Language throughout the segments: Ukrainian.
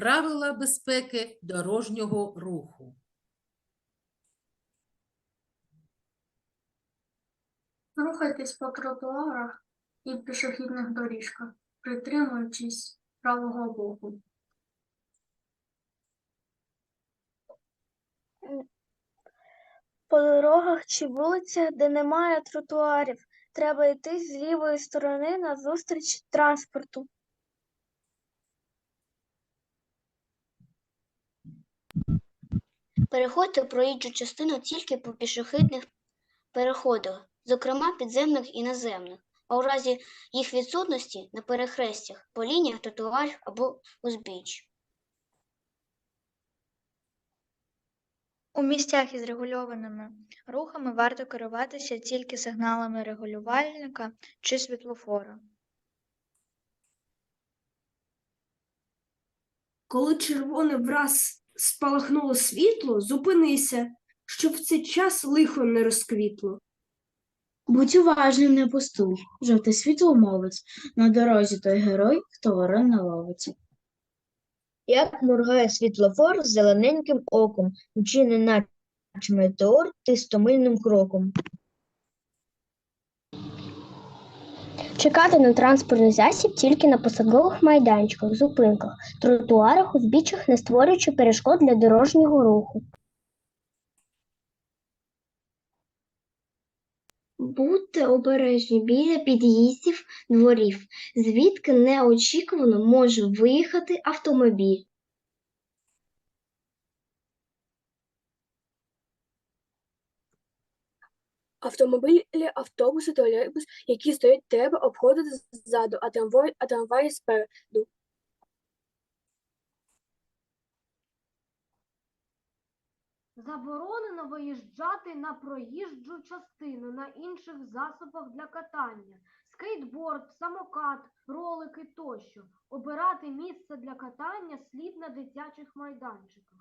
правила безпеки дорожнього руху. Рухайтесь по тротуарах і пішохідних доріжках, притримуючись правого боку. По дорогах чи вулицях, де немає тротуарів, треба йти з лівої сторони назустріч транспорту. Переходьте проїжджу частину тільки по пішохідних переходах, зокрема підземних і наземних, а у разі їх відсутності на перехрестях, по лініях тротуарів або узбіч. У місцях із регульованими рухами варто керуватися тільки сигналами регулювальника чи світлофора. Коли червоне враз спалахнуло світло, зупинися, щоб в цей час лихо не розквітло. Будь уважним, не пустуй, жовте світло мовить, на дорозі той герой, хто ворон не ловить. Як моргає світлофор з зелененьким оком, мчи неначе метеор тистомильним кроком. Чекати на транспортний засіб тільки на посадкових майданчиках, зупинках, тротуарах, узбіччях, не створюючи перешкод для дорожнього руху. Будьте обережні біля під'їздів дворів, звідки неочікувано може виїхати автомобіль. Автомобілі, автобуси, тролейбус, які стоять треба обходити ззаду, а трамвай, а трамваї спереду. Заборонено виїжджати на проїжджу частину на інших засобах для катання. Скейтборд, самокат, ролики тощо. Обирати місце для катання слід на дитячих майданчиках.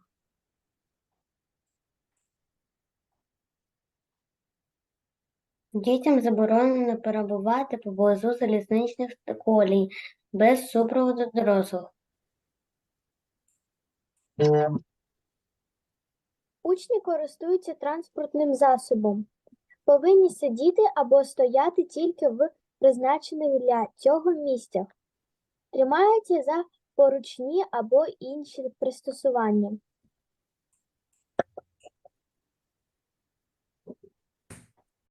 Дітям заборонено перебувати поблизу залізничних колій без супроводу дорослих. Учні користуються транспортним засобом. Повинні сидіти або стояти тільки в призначених для цього місцях. Тримаються за поручні або інші пристосування.